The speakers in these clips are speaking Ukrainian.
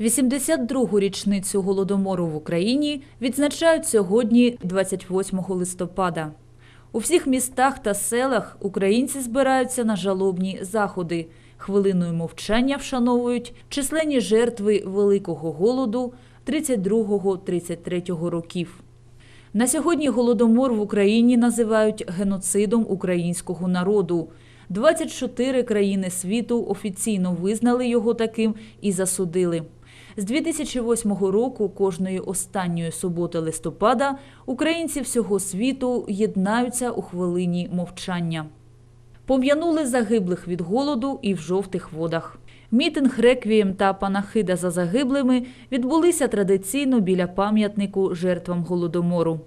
82-гу річницю голодомору в Україні відзначають сьогодні, 28 листопада. У всіх містах та селах українці збираються на жалобні заходи. Хвилиною мовчання вшановують численні жертви Великого голоду 32-33 років. На сьогодні голодомор в Україні називають геноцидом українського народу. 24 країни світу офіційно визнали його таким і засудили. З 2008 року кожної останньої суботи листопада українці всього світу єднаються у хвилині мовчання. Пом'янули загиблих від голоду і в жовтих водах. Мітинг реквієм та панахида за загиблими відбулися традиційно біля пам'ятнику жертвам голодомору.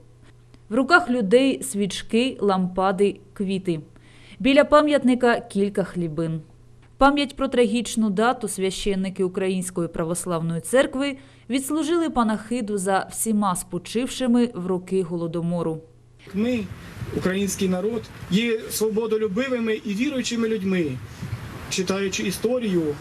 В руках людей свічки, лампади, квіти. Біля пам'ятника кілька хлібин. Пам'ять про трагічну дату священники Української православної церкви відслужили панахиду за всіма спочившими в роки голодомору. Ми, український народ, є свободолюбивими і віруючими людьми, читаючи історію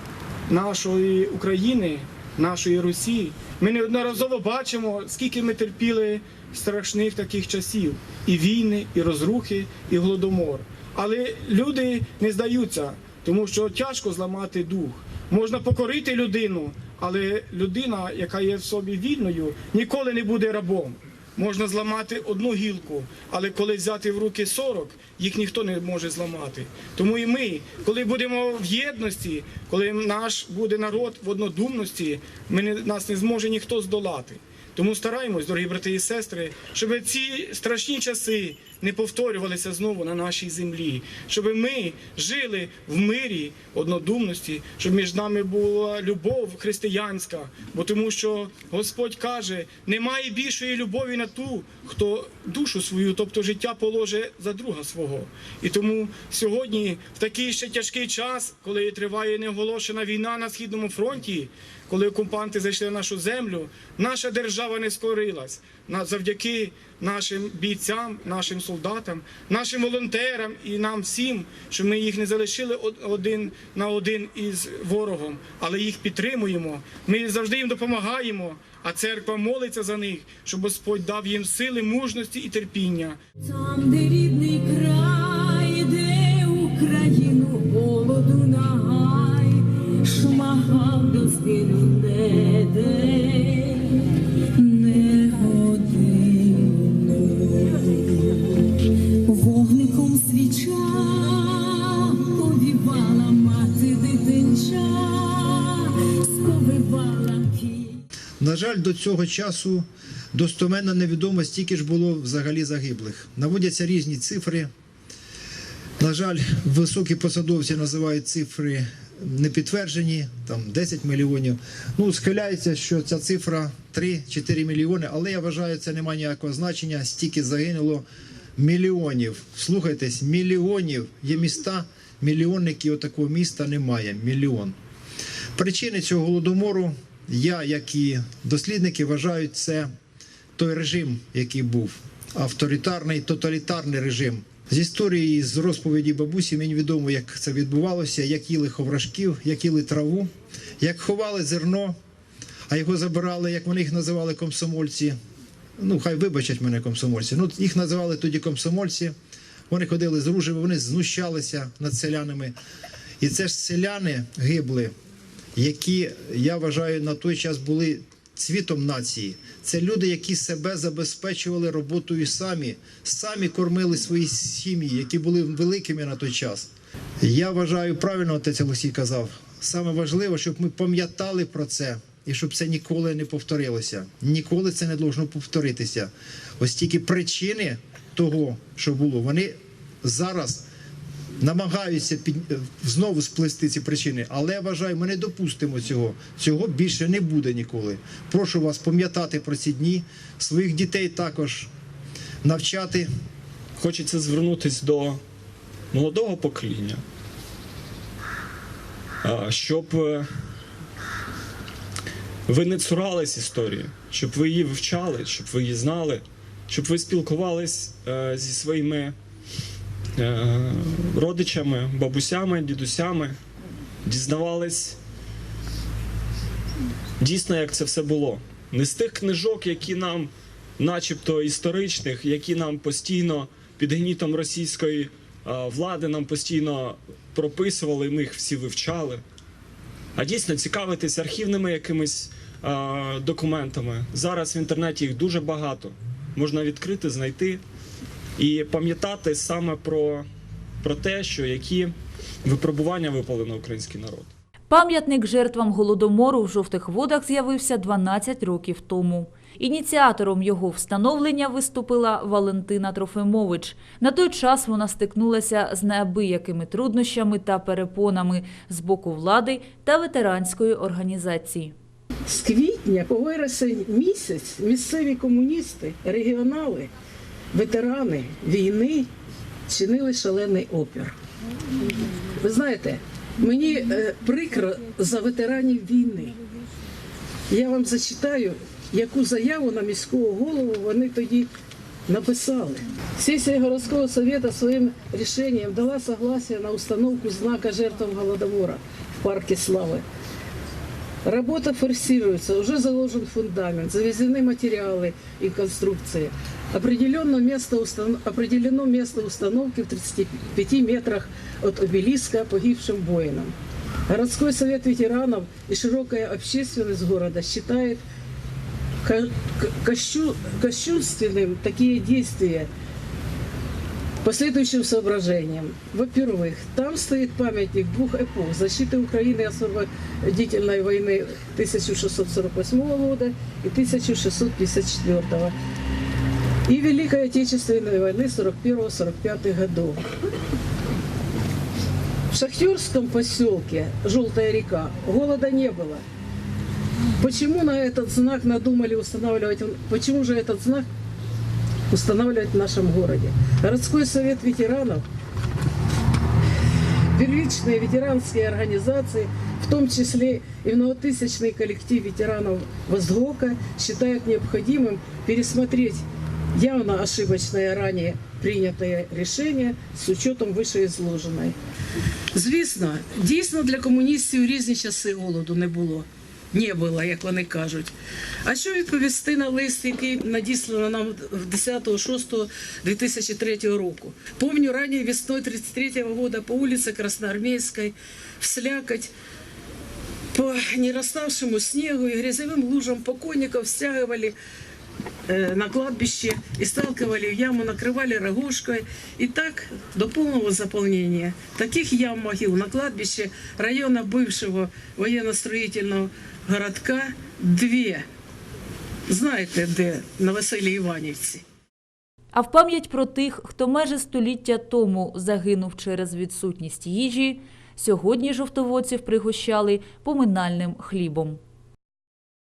нашої України, нашої Русі. Ми неодноразово бачимо, скільки ми терпіли страшних таких часів: і війни, і розрухи, і голодомор. Але люди не здаються, тому що тяжко зламати дух. Можна покорити людину, але людина, яка є в собі вільною, ніколи не буде рабом. Можна зламати одну гілку, але коли взяти в руки 40, їх ніхто не може зламати. Тому і ми, коли будемо в єдності, коли наш буде народ в однодумності, ми нас не зможе ніхто здолати. Тому стараємось, дорогі брати і сестри, щоб ці страшні часи не повторювалися знову на нашій землі, щоб ми жили в мирі, однодумності, щоб між нами була любов християнська, бо тому що Господь каже: немає більшої любові на ту, хто душу свою, тобто життя положе за друга свого. І тому сьогодні, в такий ще тяжкий час, коли триває неоголошена війна на східному фронті, коли окупанти зайшли на нашу землю, наша держава не скорилась. Завдяки нашим бійцям, нашим солдатам, нашим волонтерам і нам всім, що ми їх не залишили один на один із ворогом, але їх підтримуємо. Ми завжди їм допомагаємо. А церква молиться за них, щоб Господь дав їм сили, мужності і терпіння. Там, де рідний край, де Україну голоду нагай, шмагав до не день. Вогником свіча повівала мати дитинча, сповивала кінь. На жаль, до цього часу достоменно невідомо стільки ж було взагалі загиблих. Наводяться різні цифри. На жаль, високі посадовці називають цифри непідтверджені, там 10 мільйонів. Ну, схиляється, що ця цифра 3-4 мільйони, але я вважаю, це немає ніякого значення. Стільки загинуло мільйонів. Слухайтесь, мільйонів. Є міста, мільйонників отакого міста немає. Мільйон. Причини цього голодомору я, як і дослідники, вважаю, це той режим, який був авторитарний, тоталітарний режим. З історії з розповіді бабусі мені відомо, як це відбувалося, як їли ховрашків, як їли траву, як ховали зерно, а його забирали, як вони їх називали комсомольці. Ну, хай вибачать мене комсомольці. Ну, їх називали тоді комсомольці. Вони ходили з ружами, вони знущалися над селянами. І це ж селяни гибли які я вважаю на той час були цвітом нації. Це люди, які себе забезпечували роботою самі, самі кормили свої сім'ї, які були великими на той час. Я вважаю, правильно отець Олексій казав. Саме важливо, щоб ми пам'ятали про це і щоб це ніколи не повторилося. Ніколи це не должно повторитися. Ось тільки причини того, що було, вони зараз намагаються під... знову сплести ці причини, але я вважаю, ми не допустимо цього. Цього більше не буде ніколи. Прошу вас пам'ятати про ці дні, своїх дітей також навчати. Хочеться звернутися до молодого покоління, щоб е, ви не цурались історії, щоб ви її вивчали, щоб ви її знали, щоб ви спілкувались е, зі своїми родичами, бабусями, дідусями, дізнавались дійсно, як це все було. Не з тих книжок, які нам, начебто історичних, які нам постійно під гнітом російської влади нам постійно прописували, ми їх всі вивчали. А дійсно цікавитись архівними якимись а, документами. Зараз в інтернеті їх дуже багато. Можна відкрити, знайти і пам'ятати саме про, про те, що які випробування випали на український народ. Пам'ятник жертвам голодомору в жовтих водах з'явився 12 років тому. Ініціатором його встановлення виступила Валентина Трофимович. На той час вона стикнулася з неабиякими труднощами та перепонами з боку влади та ветеранської організації. З квітня по вересень місяць місцеві комуністи, регіонали, ветерани війни чинили шалений опір. Ви знаєте, мені е, прикро за ветеранів війни. Я вам зачитаю, яку заяву на міського голову вони тоді написали. Сесія городского совета своим решением дала согласие на установку знака жертвам Голодомора в парке Славы. Работа форсируется, уже заложен фундамент, завезены материалы и конструкции. Определено место, устан- определено место установки в 35 метрах от обелиска погибшим воинам. Городской совет ветеранов и широкая общественность города считает ко- к- кощу- кощунственным такие действия по следующим соображениям. Во-первых, там стоит памятник двух эпох защиты Украины и освободительной войны 1648 года и 1654 и Великой Отечественной войны 41-45 годов. В шахтерском поселке Желтая река голода не было. Почему на этот знак надумали устанавливать? Почему же этот знак устанавливать в нашем городе? Городской совет ветеранов, первичные ветеранские организации, в том числе и многотысячный коллектив ветеранов Воздгока, считают необходимым пересмотреть явно ошибочное ранее принятое решение с учетом вищеізложеної. Звісно, дійсно для комуністів різні часи голоду не було. Не було, як вони кажуть. А що відповісти на лист, який надіслано нам в 10.06.2003 року? Помню, ранее весной 33 года по улице Красноармейской в по нераставшему снегу и грязевым лужам покойников стягивали э, на кладбище и сталкивали яму, накрывали рогожкой. И так до полного заполнения таких ям могил на кладбище района бывшего военно-строительного городка две. Знаєте, де? На Василій Іванівці. А в пам'ять про тих, хто майже століття тому загинув через відсутність їжі, сьогодні жовтоводців пригощали поминальним хлібом.